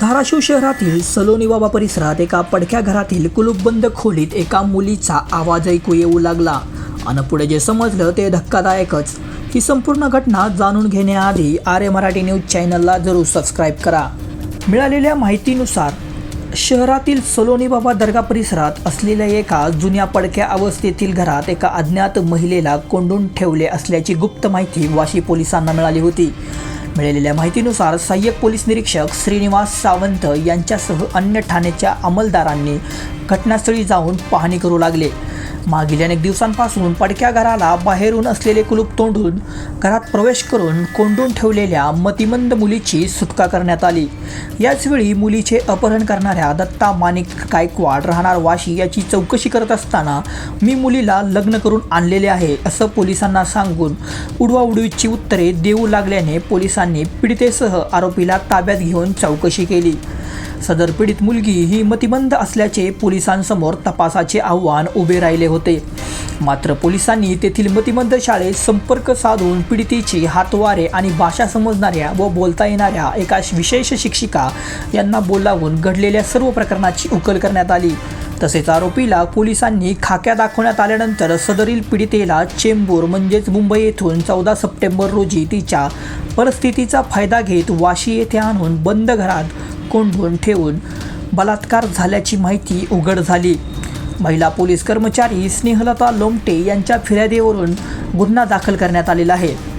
धाराशिव शहरातील सलोनी बाबा परिसरात एका पडक्या घरातील कुलूपबंद खोलीत एका मुलीचा आवाज ऐकू येऊ लागला. आणि पुढे जे समजलं ते धक्कादायकच. ही संपूर्ण घटना जाणून घेण्याआधी आर्य मराठी न्यूज चॅनलला जरूर सबस्क्राईब करा. मिळालेल्या माहितीनुसार शहरातील सलोनी बाबा दर्गा परिसरात असलेल्या एका जुन्या पडक्या अवस्थेतील घरात एका अज्ञात महिलेला कोंडून ठेवले असल्याची गुप्त माहिती वाशी पोलिसांना मिळाली होती. मिळालेल्या माहितीनुसार सहाय्यक पोलीस निरीक्षक श्रीनिवास सावंत यांच्यासह अन्य ठाण्याच्या अंमलदारांनी घटनास्थळी जाऊन पाहणी करू लागले. मागील अनेक दिवसांपासून पडक्या घराला बाहेरून असलेले कुलूप तोंडून घरात प्रवेश करून कोंडून ठेवलेल्या मतिमंद मुलीची सुटका करण्यात आली. याचवेळी मुलीचे अपहरण करणाऱ्या दत्ता माणिक गायकवाड राहणार वाशी याची चौकशी करत असताना मी मुलीला लग्न करून आणलेले आहे असं पोलिसांना सांगून उडवाउडवीची उत्तरे देऊ लागल्याने पोलिसांनी पीडितेसह आरोपीला ताब्यात घेऊन चौकशी केली. सदर पीडित मुलगी ही मतिमंद असल्याचे पोलिसांसमोर तपासाचे आव्हान उभे राहिले होते. मात्र पोलिसांनी तेथील मतिमंद शाळेत संपर्क साधून पीडितेची हातवारे आणि भाषा समजणाऱ्या व बोलता येणाऱ्या एका विशेष शिक्षिका यांना बोलावून घडलेल्या सर्व प्रकरणाची उकल करण्यात आली. तसेच आरोपीला पोलिसांनी खाक्या दाखवण्यात आल्यानंतर सदरील पीडितेला चेंबूर म्हणजेच मुंबई येथून चौदा सप्टेंबर रोजी तिच्या परिस्थितीचा फायदा घेत वाशी येथे आणून बंद घरात कोंडून ठेवून बलात्कार झाल्याची माहिती उघड झाली. महिला पोलीस कर्मचारी स्नेहलता लोमटे यांच्या फिर्यादीवरून गुन्हा दाखल करण्यात आलेला आहे.